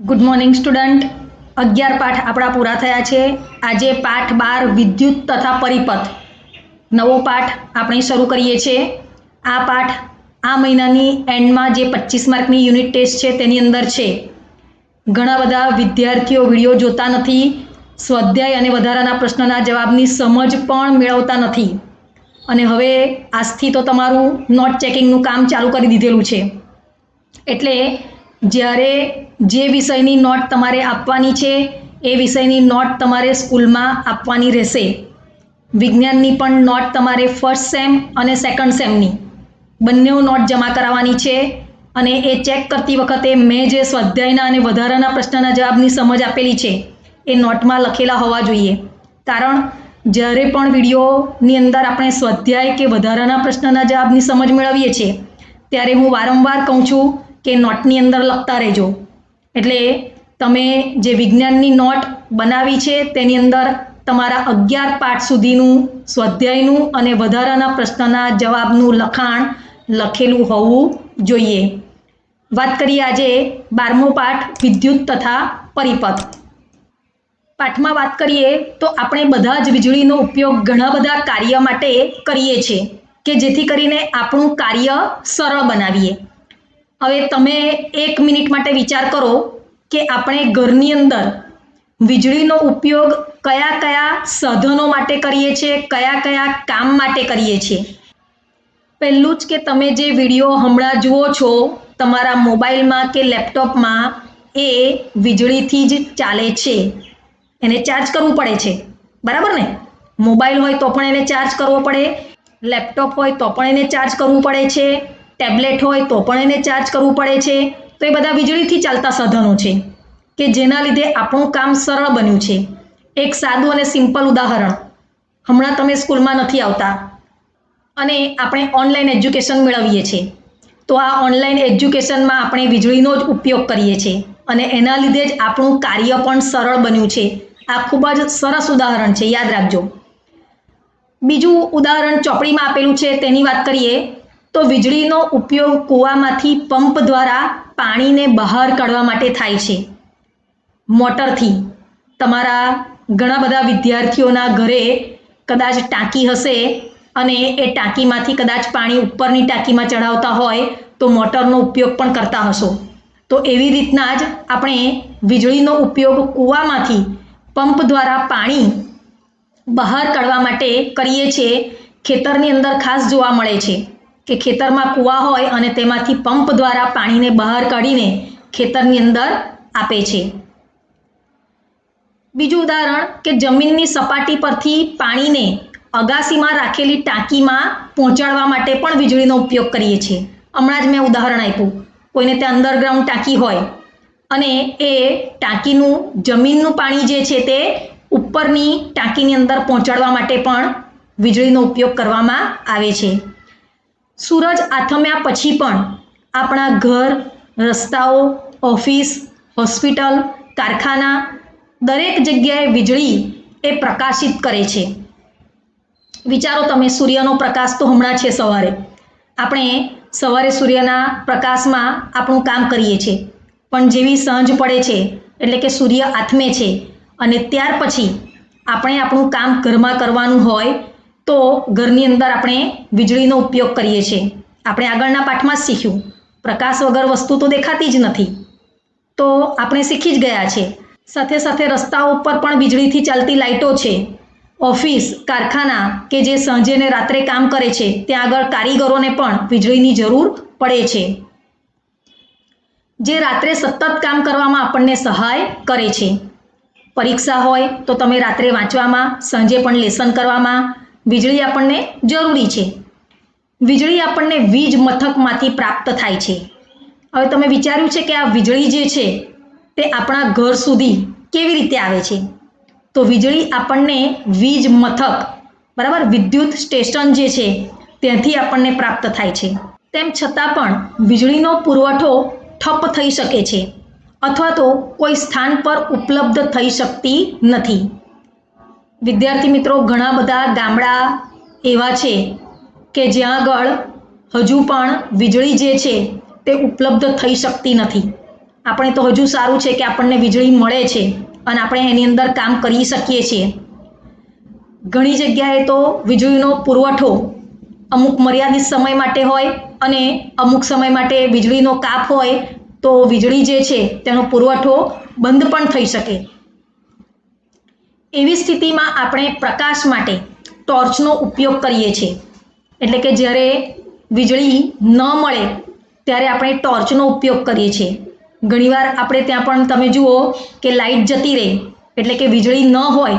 Good morning student અગિયાર પાઠ આપણા પૂરા થયા છે. આજે પાઠ બાર વિદ્યુત તથા પરિપથ. નવો પાઠ આપણે શરૂ કરીએ છીએ. આ પાઠ આ મહિનાની એન્ડમાં જે પચીસ માર્કની યુનિટ ટેસ્ટ છે તેની અંદર છે. ઘણા બધા વિદ્યાર્થીઓ વીડિયો જોતા નથી. સ્વાધ્યાય અને વધારાના પ્રશ્નના જવાબની સમજ પણ મેળવતા નથી. અને હવે આજથી તો તમારું નોટ ચેકિંગનું કામ ચાલુ કરી દીધેલું છે. એટલે જ્યારે જે વિષયની નોટ તમારે આપવાની છે, એ વિષયની નોટ તમારે સ્કૂલમાં આપવાની રહેશે. વિજ્ઞાનની પણ નોટ તમારે ફર્સ્ટ સેમ અને સેકન્ડ સેમની બંને નોટ જમા કરાવવાની છે અને એ ચેક કરતી વખતે મેં જે સ્વાધ્યાયના અને વધારાના પ્રશ્નના જવાબની સમજ આપેલી છે, એ નોટમાં લખેલા હોવા જોઈએ. કારણ જ્યારે પણ વિડીયોની અંદર આપણે સ્વાધ્યાય કે વધારાના પ્રશ્નના જવાબની સમજ મેળવીએ છીએ, ત્યારે હું વારંવાર કહું છું કે નોટની અંદર લખતા રહેજો. એટલે તમે જે વિજ્ઞાનની નોટ બનાવી છે, તેની અંદર તમારા અગિયાર પાઠ સુધીનું સ્વાધ્યાયનું અને વધારાના પ્રશ્નના જવાબનું લખાણ લખેલું હોવું જોઈએ. વાત કરીએ આજે બારમો પાઠ વિદ્યુત તથા પરિપથ. પાઠમાં વાત કરીએ તો આપણે બધા જ વીજળીનો ઉપયોગ ઘણા બધા કાર્ય માટે કરીએ છીએ, કે જેથી કરીને આપણું કાર્ય સરળ બનાવીએ. હવે તમે એક મિનિટ માટે વિચાર કરો કે આપણે ઘરની અંદર વીજળીનો ઉપયોગ કયા કયા સાધનો માટે કરીએ છીએ, કયા કયા કામ માટે કરીએ છીએ? પહેલું જ કે તમે જે વીડિયો હમણાં જુઓ છો, તમારા મોબાઈલમાં કે લેપટોપમાં, એ વીજળીથી જ ચાલે છે. એને ચાર્જ કરવું પડે છે. બરાબર ને? મોબાઈલ હોય તો પણ એને ચાર્જ કરવો પડે, લેપટોપ હોય તો પણ એને ચાર્જ કરવું પડે છે. ટેબ્લેટ હોય તો પણ એને ચાર્જ કરવું પડે છે. તો એ બધા વીજળીથી ચાલતા સાધનો છે કે જેના લીધે આપણું કામ સરળ બન્યું છે. એક સાદું અને સિમ્પલ ઉદાહરણ. હમણાં તમે સ્કૂલમાં નથી આવતા. અને આપણે ઓનલાઈન એજ્યુકેશન મેળવીએ છીએ. તો આ ઓનલાઈન એજ્યુકેશનમાં આપણે વીજળીનો જ ઉપયોગ કરીએ છીએ. અને એના લીધે જ આપણું કાર્ય પણ સરળ બન્યું છે. આ ખૂબ જ સરસ ઉદાહરણ છે. યાદ રાખજો. બીજું ઉદાહરણ ચોપડીમાં આપેલું છે. તેની વાત કરીએ. તો વીજળીનો ઉપયોગ કૂવામાંથી પંપ દ્વારા પાણીને બહાર કાઢવા માટે થાય છે. મોટરથી તમારા ઘણા બધા વિદ્યાર્થીઓના ઘરે કદાચ ટાંકી હશે અને એ ટાંકીમાંથી કદાચ પાણી ઉપરની ટાંકીમાં ચઢાવતા હોય તો મોટરનો ઉપયોગ પણ કરતા હશો. તો એવી રીતના જ આપણે વીજળીનો ઉપયોગ કૂવામાંથી પંપ દ્વારા પાણી બહાર કાઢવા માટે કરીએ છીએ. ખેતરની અંદર ખાસ જોવા મળે છે. કે ખેતરમાં કૂવા હોય અને તેમાંથી પંપ દ્વારા પાણીને બહાર કાઢીને ખેતરની અંદર આપે છે. બીજું ઉદાહરણ કે જમીનની સપાટી પરથી પાણીને અગાસીમાં રાખેલી ટાંકીમાં પહોંચાડવા માટે પણ વીજળીનો ઉપયોગ કરીએ છીએ. હમણાં જ મેં ઉદાહરણ આપ્યું. કોઈને ત્યાં અંડરગ્રાઉન્ડ ટાંકી હોય અને એ ટાંકીનું, જમીનનું પાણી જે છે તે ઉપરની ટાંકીની અંદર પહોંચાડવા માટે પણ વીજળીનો ઉપયોગ કરવામાં આવે છે. સૂરજ આથમ્યા પછી પણ આપણા ઘર, રસ્તાઓ, ઓફિસ, હોસ્પિટલ, કારખાના દરેક જગ્યાએ વીજળી એ પ્રકાશિત કરે છે. વિચારો તમે, સૂર્યનો પ્રકાશ તો હમણાં છે સવારે. આપણે સવારે સૂર્યના પ્રકાશમાં આપણું કામ કરીએ છીએ. પણ જેવી સાંજ પડે છે, એટલે કે સૂર્ય આથમે છે, અને ત્યાર પછી આપણે આપણું કામ ઘરમાં કરવાનું હોય તો ઘરની અંદર આપણે વીજળીનો ઉપયોગ કરીએ છીએ. આપણે આગળના પાઠમાં જ શીખ્યું. પ્રકાશ વગર વસ્તુ તો દેખાતી જ નથી. તો આપણે શીખી જ ગયા છે. સાથે સાથે રસ્તાઓ ઉપર પણ વીજળીથી ચાલતી લાઇટો છે. ઓફિસ, કારખાના કે જે સાંજે ને રાત્રે કામ કરે છે, ત્યાં આગળ કારીગરોને પણ વીજળીની જરૂર પડે છે. જે રાત્રે સતત કામ કરવામાં આપણને સહાય કરે છે. પરીક્ષા હોય તો તમે રાત્રે વાંચવામાં, સાંજે પણ લેસન કરવામાં વીજળી આપણને જરૂરી છે. વીજળી આપણને વીજ મથકમાંથી પ્રાપ્ત થાય છે. હવે તમે વિચાર્યું છે કે આ વીજળી જે છે, તે આપણા ઘર સુધી કેવી રીતે આવે છે? તો વીજળી આપણને વીજ મથક, બરાબર, વિદ્યુત સ્ટેશન જે છે, ત્યાંથી આપણને પ્રાપ્ત થાય છે. તેમ છતાં પણ વીજળીનો પુરવઠો ઠપ થઈ શકે છે, અથવા તો કોઈ સ્થાન પર ઉપલબ્ધ થઈ શકતી નથી. વિદ્યાર્થી મિત્રો, ઘણા બધા ગામડા એવા છે કે જ્યાં આગળ હજુ પણ વીજળી જે છે તે ઉપલબ્ધ થઈ શકતી નથી. આપણે તો હજુ સારું છે કે આપણને વીજળી મળે છે અને આપણે એની અંદર કામ કરી શકીએ છીએ. ઘણી જગ્યાએ તો વીજળીનો પુરવઠો અમુક મર્યાદિત સમય માટે હોય અને અમુક સમય માટે વીજળીનો કાપ હોય તો વીજળી જે છે તેનો પુરવઠો બંધ પણ થઈ શકે. એવી સ્થિતિમાં આપણે પ્રકાશ માટે ટોર્ચનો ઉપયોગ કરીએ છીએ. એટલે કે જ્યારે વીજળી ન મળે, ત્યારે આપણે ટોર્ચનો ઉપયોગ કરીએ છીએ. ઘણીવાર આપણે ત્યાં પણ તમે જુઓ કે લાઇટ જતી રહે, એટલે કે વીજળી ન હોય,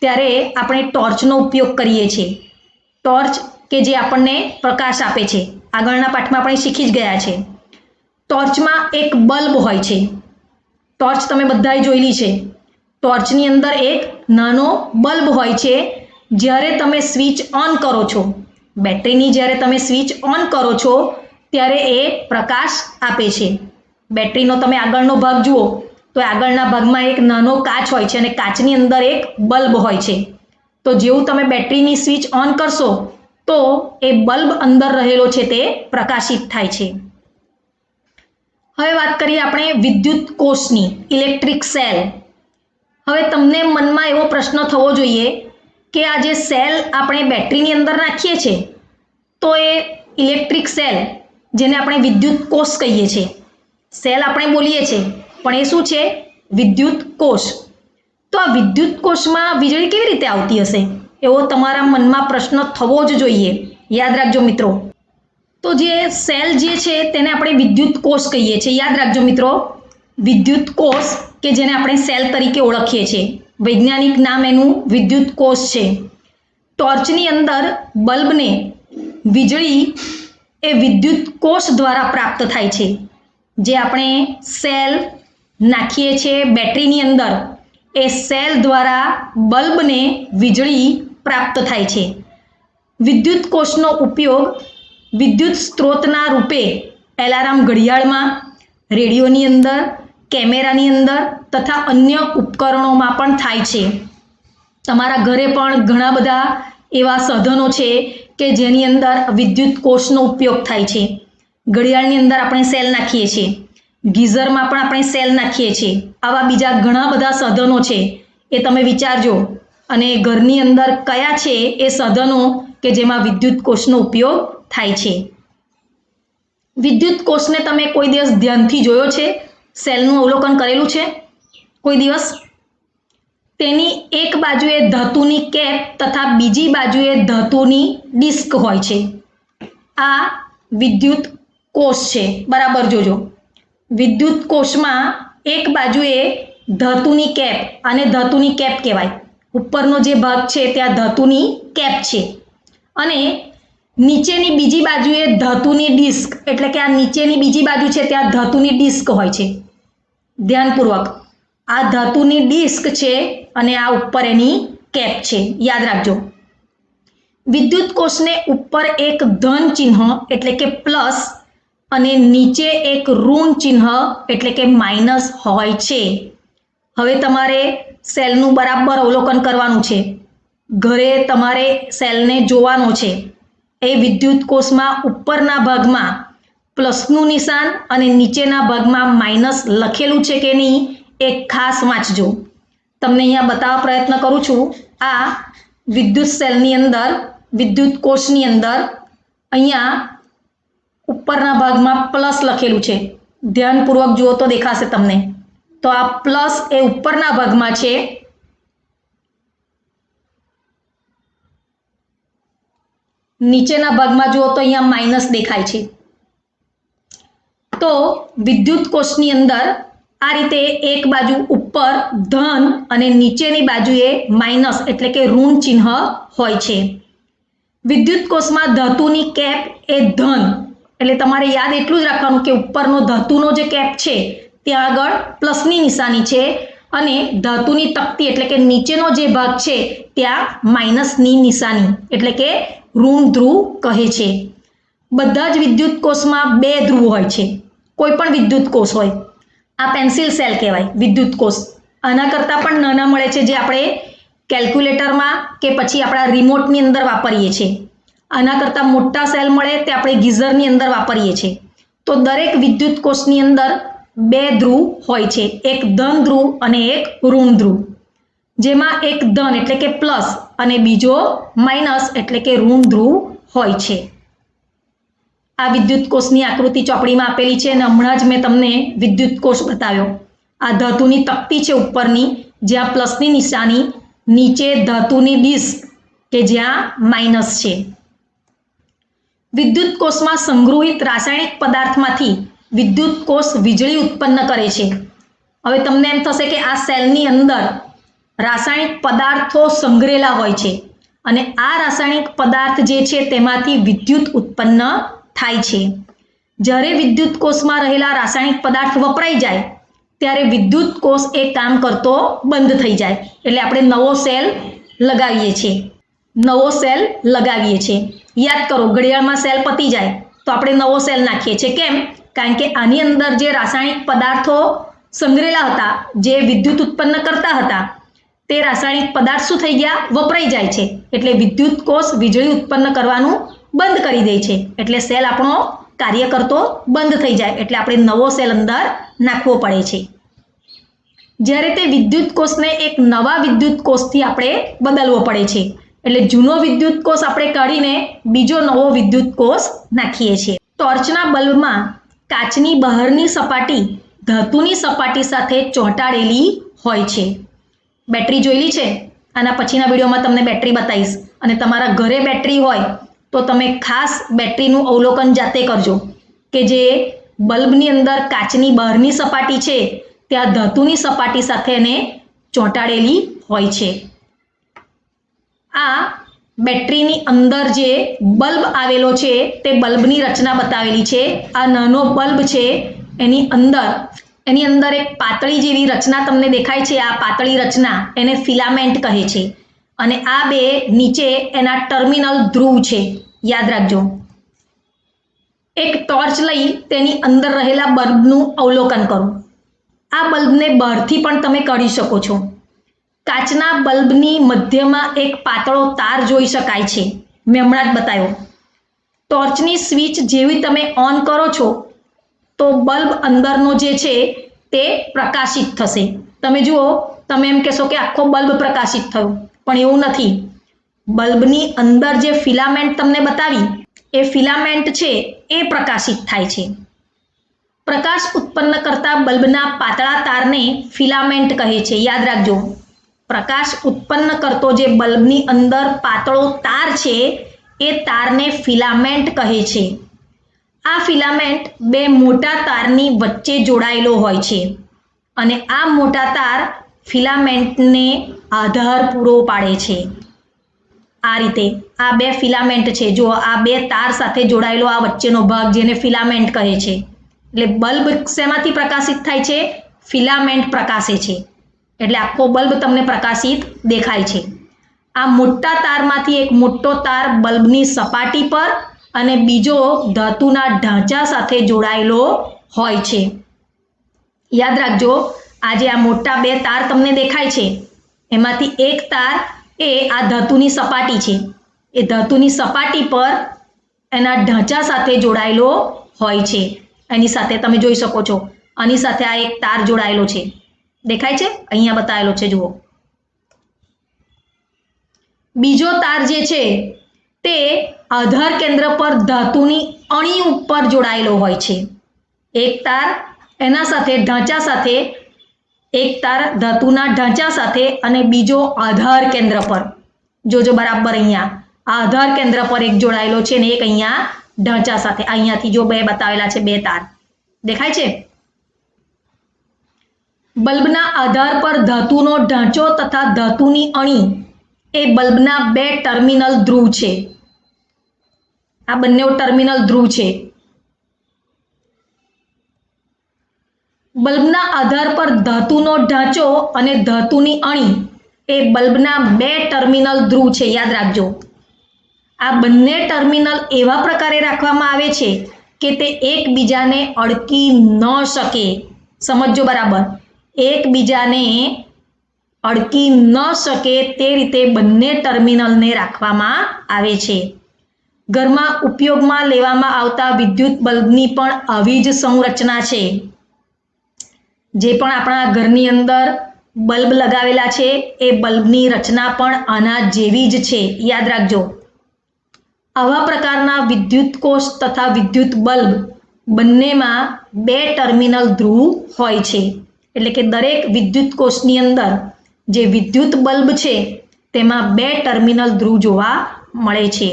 ત્યારે આપણે ટોર્ચનો ઉપયોગ કરીએ છીએ. ટોર્ચ કે જે આપણને પ્રકાશ આપે છે. આગળના પાઠમાં આપણે શીખી જ ગયા છે. ટોર્ચમાં એક બલ્બ હોય છે. ટોર્ચ તમે બધાએ જોયેલી છે. ટોર્ચની અંદર એક નાનો બલ્બ હોય છે, જ્યારે તમે સ્વિચ ઓન કરો છો. બેટરીની જ્યારે તમે સ્વિચ ઓન કરો છો, ત્યારે એ પ્રકાશ આપે છે. બેટરીનો તમે આગળનો ભાગ જુઓ, તો આગળના ભાગમાં એક નાનો કાચ હોય છે અને કાચની અંદર એક બલ્બ હોય છે. તો જેવું તમે બેટરીની સ્વિચ ઓન કરશો, તો એ બલ્બ અંદર રહેલો છે તે પ્રકાશિત થાય છે. હવે વાત કરીએ આપણે વિદ્યુત કોષની, ઇલેક્ટ્રિક સેલ. હવે તમને મનમાં એવો પ્રશ્ન થવો જોઈએ કે આ જે સેલ આપણે બેટરીની અંદર નાખીએ છીએ તો એ ઇલેક્ટ્રિક સેલ, જેને આપણે વિદ્યુત કોષ કહીએ છીએ સેલ આપણે બોલીએ છીએ પણ એ શું છે? વિદ્યુત કોષ. તો આ વિદ્યુત કોષમાં વીજળી કેવી રીતે આવતી હશે? એવો તમારા મનમાં પ્રશ્ન થવો જ જોઈએ. યાદ રાખજો મિત્રો. તો જે સેલ જે છે, તેને આપણે વિદ્યુત કોષ કહીએ છીએ. યાદ રાખજો મિત્રો. વિદ્યુત કોષ કે જેને આપણે સેલ તરીકે ઓળખીએ છીએ. વૈજ્ઞાનિક નામ એનું વિદ્યુત કોષ છે. ટોર્ચની અંદર બલ્બને વીજળી એ વિદ્યુત કોષ દ્વારા પ્રાપ્ત થાય છે. જે આપણે સેલ નાખીએ છીએ બેટરીની અંદર. એ સેલ દ્વારા બલ્બને વીજળી પ્રાપ્ત થાય છે. વિદ્યુત કોષનો ઉપયોગ વિદ્યુત સ્ત્રોતના રૂપે એલાર્મ ઘડિયાળમાં, રેડિયોની અંદર કેમેરાની અંદર તથા અન્ય ઉપકરણોમાં પણ થાય છે. તમારા ઘરે પણ ઘણા બધા એવા સાધનો છે કે જેની અંદર વિદ્યુત કોષનો ઉપયોગ થાય છે. ઘડિયાળની અંદર આપણે સેલ નાખીએ છીએ. ગીઝરમાં પણ આપણે સેલ નાખીએ છીએ. આવા બીજા ઘણા બધા સાધનો છે. એ તમે વિચારજો. અને ઘરની અંદર કયા છે એ સાધનો કે જેમાં વિદ્યુત કોષનો ઉપયોગ થાય છે. વિદ્યુત કોષને તમે કોઈ દિવસ ધ્યાનથી જોયો છે? સેલનું અવલોકન કરેલું છે. કોઈ દિવસ તેની એક બાજુએ ધાતુની કેપ તથા બીજી બાજુએ ધાતુની ડિસ્ક હોય છે. આ વિદ્યુત કોષ છે. બરાબર જોજો. વિદ્યુત કોષમાં એક બાજુએ ધાતુની કેપ અને ધાતુની કેપ કહેવાય. ઉપરનો જે ભાગ છે, ત્યાં ધાતુની કેપ છે. અને નીચેની બીજી બાજુએ ધાતુની ડિસ્ક, એટલે કે આ નીચેની બીજી બાજુ છે ત્યાં ધાતુની ડિસ્ક હોય છે. ધ્યાનપૂર્વક. આ ધાતુની ડિસ્ક છે અને આ ઉપર એની કેપ છે. યાદ રાખજો. વિદ્યુત કોષને ઉપર એક ધન ચિહ્ન, એટલે કે પ્લસ, અને નીચે એક ઋણ ચિહ્ન, એટલે કે માઇનસ હોય છે. હવે તમારે સેલનું બરાબર અવલોકન કરવાનું છે. ઘરે તમારે સેલને જોવાનો છે. એ વિદ્યુત કોષમાં ઉપરના ભાગમાં પ્લસનું નિશાન અને નીચેના ભાગમાં માઇનસ લખેલું છે કે નહીં, એ ખાસ વાંચજો. તમને અહીંયા બતાવવા પ્રયત્ન કરું છું. આ વિદ્યુત સેલની અંદર, વિદ્યુત કોષની અંદર, અહીંયા ઉપરના ભાગમાં પ્લસ લખેલું છે. ધ્યાનપૂર્વક જુઓ તો દેખાશે તમને. તો આ પ્લસ એ ઉપરના ભાગમાં છે. નીચેના ભાગમાં જુઓ તો અહીંયા માઇનસ દેખાય છે. તો વિદ્યુત કોષની અંદર આ રીતે એક બાજુ ઉપર ધન અને નીચેની બાજુએ માઇનસ એટલે કે ઋણ ચિહ્ન હોય છે. વિદ્યુત કોષમાં ધાતુની કેપ એ ધન. એટલે તમારે યાદ એટલું જ રાખવાનું કે ઉપરનો ધાતુનો જે કેપ છે, ત્યાં આગળ પ્લસની નિશાની છે. અને ધાતુની તકતી એટલે કે નીચેનો જે ભાગ છે, ત્યાં માઇનસની નિશાની એટલે કે ઋણ ધ્રુવ કહે છે. બધા જ વિદ્યુત કોષમાં બે ધ્રુવ હોય છે. કોઈ પણ વિદ્યુત કોષ હોય. આ પેન્સિલ સેલ કહેવાય વિદ્યુત કોષ આના કરતાં પણ નાના મળે છે જે આપણે કેલ્ક્યુલેટરમાં કે પછી આપણા રિમોટની અંદર વાપરીએ છીએ. આના કરતાં મોટા સેલ મળે તે આપણે ગીઝરની અંદર વાપરીએ છીએ. તો દરેક વિદ્યુત કોષની અંદર બે ધ્રુવ હોય છે. એક ધન ધ્રુવ અને એક ઋણ ધ્રુવ. જેમાં એક ધન એટલે કે પ્લસ અને બીજો માઇનસ એટલે કે ઋણ ધ્રુવ હોય છે. આ વિદ્યુત કોષની આકૃતિ ચોપડીમાં આપેલી છે અને હમણાં જ મેં તમને વિદ્યુત કોષ બતાવ્યો. આ ધાતુની તકતી છે ઉપરની જ્યાં પ્લસની નિશાની, નીચે ધાતુની ડિસ્ક કે જ્યાં માઇનસ છે. વિદ્યુત કોષમાં સંગ્રહિત રાસાયણિક પદાર્થમાંથી વિદ્યુત કોષ વીજળી ઉત્પન્ન કરે છે. હવે તમને એમ થશે કે આ સેલની અંદર રાસાયણિક પદાર્થો સંગ્રહેલા હોય છે અને આ રાસાયણિક પદાર્થ જે છે તેમાંથી વિદ્યુત ઉત્પન્ન થાય છે. જ્યારે વિદ્યુત કોષમાં રહેલા રાસાયણિક પદાર્થ વપરાઈ જાય, ત્યારે વિદ્યુત કોષ એ કામ કરતો બંધ થઈ જાય. એટલે આપણે નવો સેલ લગાવીએ છીએ. નવો સેલ લગાવીએ છીએ. યાદ કરો, ઘડિયાળમાં સેલ પતી જાય, તો આપણે નવો સેલ નાખીએ છીએ. કેમ? કારણ કે આની અંદર જે રાસાયણિક પદાર્થો સંગ્રેલા હતા, જે વિદ્યુત ઉત્પન્ન કરતા હતા, તે રાસાયણિક પદાર્થ શું થઈ ગયા? વપરાઈ જાય છે. એટલે વિદ્યુત કોષ વીજળી ઉત્પન્ન કરવાનું બંધ કરી દે છે. એટલે સેલ આપણો કાર્ય કરતો બંધ થઈ જાય. એટલે આપણે નવો સેલ અંદર નાખવો પડે છે. જ્યારે તે વિદ્યુત કોષને એક નવા વિદ્યુત કોષથી આપણે બદલવો પડે છે. એટલે જૂનો વિદ્યુત કોષ આપણે કાઢીને બીજો નવો વિદ્યુત કોષ નાખીએ છીએ. ટોર્ચના બલ્બમાં કાચની બહારની સપાટી ધાતુની સપાટી સાથે ચોંટાડેલી હોય છે. બેટરી જોયેલી છે? આના પછીના વિડીયોમાં તમને બેટરી બતાવીશ. અને તમારા ઘરે બેટરી હોય તો તમે ખાસ બેટરીનું અવલોકન જાતે કરજો કે જે બલ્બની અંદર કાચની બહારની સપાટી છે, ત્યાં ધાતુની સપાટી સાથે એને ચોંટાડેલી હોય છે. આ બેટરીની અંદર જે બલ્બ આવેલો છે, તે બલ્બની રચના બતાવેલી છે. આ નાનો બલ્બ છે, એની અંદર એની અંદર એક પાતળી જેવી રચના તમને દેખાય છે. આ પાતળી રચના એને ફિલામેન્ટ કહે છે. અને આ બે નીચે એના ટર્મિનલ ધ્રુવ છે. યાદ રાખજો. એક ટોર્ચ લઈ તેની અંદર રહેલા બલ્બનું અવલોકન કરો. આ બલ્બને બહારથી પણ તમે કરી શકો છો. કાચના બલ્બની મધ્યમાં એક પાતળો તાર જોઈ શકાય છે. મેં હમણાં જ બતાવ્યો. ટોર્ચની સ્વિચ જેવી તમે ઓન કરો છો, તો બલ્બ અંદરનો જે છે, તે પ્રકાશિત થશે. તમે જુઓ, તમે એમ કહેશો કે આખો બલ્બ પ્રકાશિત થયો. પણ એવું નથી. બલ્બની અંદર જે ફિલામેન્ટ તમને બતાવી, એ ફિલામેન્ટ છે, એ પ્રકાશિત થાય છે. પ્રકાશ ઉત્પન્ન કરતા બલ્બના પાતળા તારને ફિલામેન્ટ કહે છે. યાદ રાખજો. પ્રકાશ ઉત્પન્ન કરતો જે બલ્બની અંદર પાતળો તાર છે, એ તારને ફિલામેન્ટ કહે છે. આ ફિલામેન્ટ બે મોટા તારની વચ્ચે જોડાયેલો હોય છે અને આ મોટા તાર ફિલામેન્ટને આધાર પૂરો પાડે છે. આ રીતે આ બે ફિલામેન્ટ છે. જો આ બે તાર સાથે જોડાયેલો આ વચ્ચેનો ભાગ જેને ફિલામેન્ટ કહે છે, એટલે બલ્બ શેમાંથી પ્રકાશિત થાય છે? ફિલામેન્ટ પ્રકાશે છે. એટલે આખો બલ્બ તમને પ્રકાશિત દેખાય છે. આ મોટા તારમાંથી એક મોટો તાર બલ્બની સપાટી પર અને બીજો ધાતુના ઢાંચા સાથે જોડાયેલો હોય છે. યાદ રાખજો, આજે આ મોટા બે તાર તમને દેખાય છે. એમાંથી એક તાર એ આ ધાતુની સપાટી છે. એ ધાતુની સપાટી પર એના ઢાંચા સાથે જોડાયેલો હોય છે. એની સાથે તમે જોઈ શકો છો. આની સાથે આ એક તાર જોડાયેલો છે. દેખાય છે? અહીંયા બતાવેલો છે, જુઓ. બીજો તાર જે છે, તે આધાર કેન્દ્ર પર ધાતુની અણી ઉપર જોડાયેલો હોય છે. એક તાર એના સાથે ઢાંચા સાથે, એક તાર ધાતુના ઢાંચા સાથે અને બીજો આધાર કેન્દ્ર પર. જોજો બરાબર અહીંયા. આધાર કેન્દ્ર પર એક જોડાયેલો છે ને એક અહીંયા ઢાંચા સાથે. અહીંયાથી જો બે બતાવેલા છે, બે તાર. દેખાય છે? બલ્બના આધાર પર ધાતુનો ઢાંચો તથા ધાતુની અણી એ બલ્બના બે ટર્મિનલ ધ્રુવ છે. આ બંને ટર્મિનલ ધ્રુવ છે. બલ્બના આધાર પર ધાતુનો ઢાંચો અને ધાતુની અણી એ બલ્બના બે ટર્મિનલ ધ્રુવ છે. યાદ રાખજો. આ બંને ટર્મિનલ એવા પ્રકારે રાખવામાં આવે છે કે તે એકબીજાને અડકી ન શકે. સમજજો બરાબર. એકબીજાને અડકી ન શકે તે રીતે બંને ટર્મિનલને રાખવામાં આવે છે. ઘરમાં ઉપયોગમાં લેવામાં આવતા વિદ્યુત બલ્બની પણ આવી જ સંરચના છે. જે પણ આપણા ઘરની અંદર બલ્બ લગાવેલા છે, એ બલ્બની રચના પણ આના જેવી જ છે. યાદ રાખજો. આવા પ્રકારના વિદ્યુત કોષ તથા વિદ્યુત બલ્બ બંનેમાં બે ટર્મિનલ ધ્રુવ હોય છે. એટલે કે દરેક વિદ્યુત કોષની અંદર જે વિદ્યુત બલ્બ છે, તેમાં બે ટર્મિનલ ધ્રુવ જોવા મળે છે.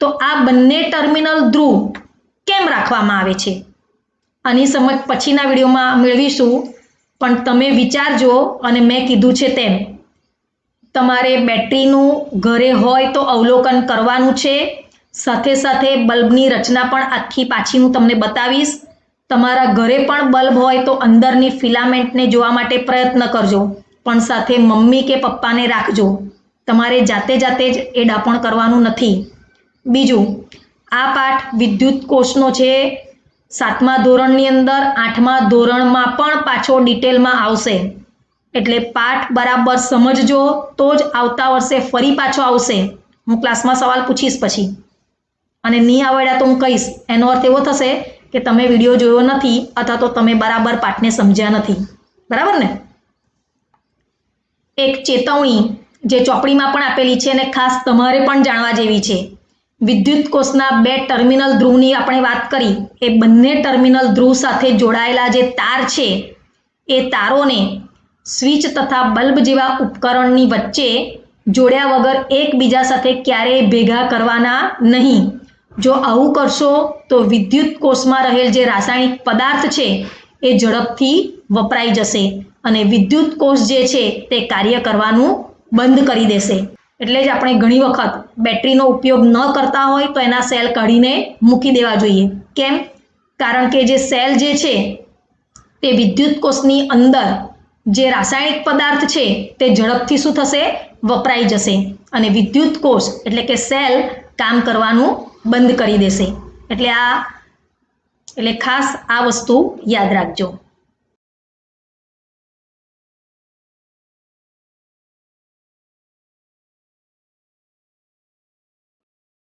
તો આ બંને ટર્મિનલ ધ્રુવ કેમ રાખવામાં આવે છે? આની સમજ પછીના વિડીયોમાં મેળવીશું. પણ તમે વિચારજો અને મેં કીધું છે તેમ, તમારે બેટરીનું ઘરે હોય તો અવલોકન કરવાનું છે. સાથે સાથે બલ્બની રચના પણ આખી પાછી હું તમને બતાવીશ. તમારા ઘરે પણ બલ્બ હોય તો અંદરની ફિલામેન્ટને જોવા માટે પ્રયત્ન કરજો. પણ સાથે મમ્મી કે પપ્પાને રાખજો. તમારે જાતે જાતે જ એ ડાપણ કરવાનું નથી. બીજું, આ પાઠ વિદ્યુત કોષનો છે. સાતમા ધોરણની અંદર આઠમા ધોરણમાં પણ પાછો ડિટેલમાં આવશે. એટલે પાઠ બરાબર સમજજો તો જ આવતા વર્ષે ફરી પાછો આવશે. હું ક્લાસમાં સવાલ પૂછીશ પછી. અને નહીં આવડ્યા તો હું કહીશ. એનો અર્થ એવો થશે કે તમે વીડિયો જોયો નથી અથવા તો તમે બરાબર પાઠને સમજ્યા નથી. બરાબર ને? એક ચેતવણી જે ચોપડીમાં પણ આપેલી છે અને ખાસ તમારે પણ જાણવા જેવી છે. વિદ્યુત કોષના બે ટર્મિનલ ધ્રુવની આપણે વાત કરી. એ બંને ટર્મિનલ ધ્રુવ સાથે જોડાયેલા જે તાર છે, એ તારોને સ્વિચ તથા બલ્બ જેવા ઉપકરણની વચ્ચે જોડ્યા વગર એકબીજા સાથે ક્યારેય ભેગા કરવાના નહીં. જો આવું કરશો તો વિદ્યુત કોષમાં રહેલ જે રાસાયણિક પદાર્થ છે, એ ઝડપથી વપરાઈ જશે અને વિદ્યુત કોષ જે છે, તે કાર્ય કરવાનું બંધ કરી દેશે. એટલે જ આપણે ઘણી વખત બેટરીનો ઉપયોગ ન કરતા હોય તો એના સેલ કાઢીને મૂકી દેવા જોઈએ. કેમ? કારણ કે જે સેલ જે છે, તે વિદ્યુત કોષની અંદર જે રાસાયણિક પદાર્થ છે, તે ઝડપથી શું થશે? વપરાઈ જશે. અને વિદ્યુત કોષ એટલે કે સેલ કામ કરવાનું બંધ કરી દેશે. એટલે આ એટલે ખાસ આ વસ્તુ યાદ રાખજો.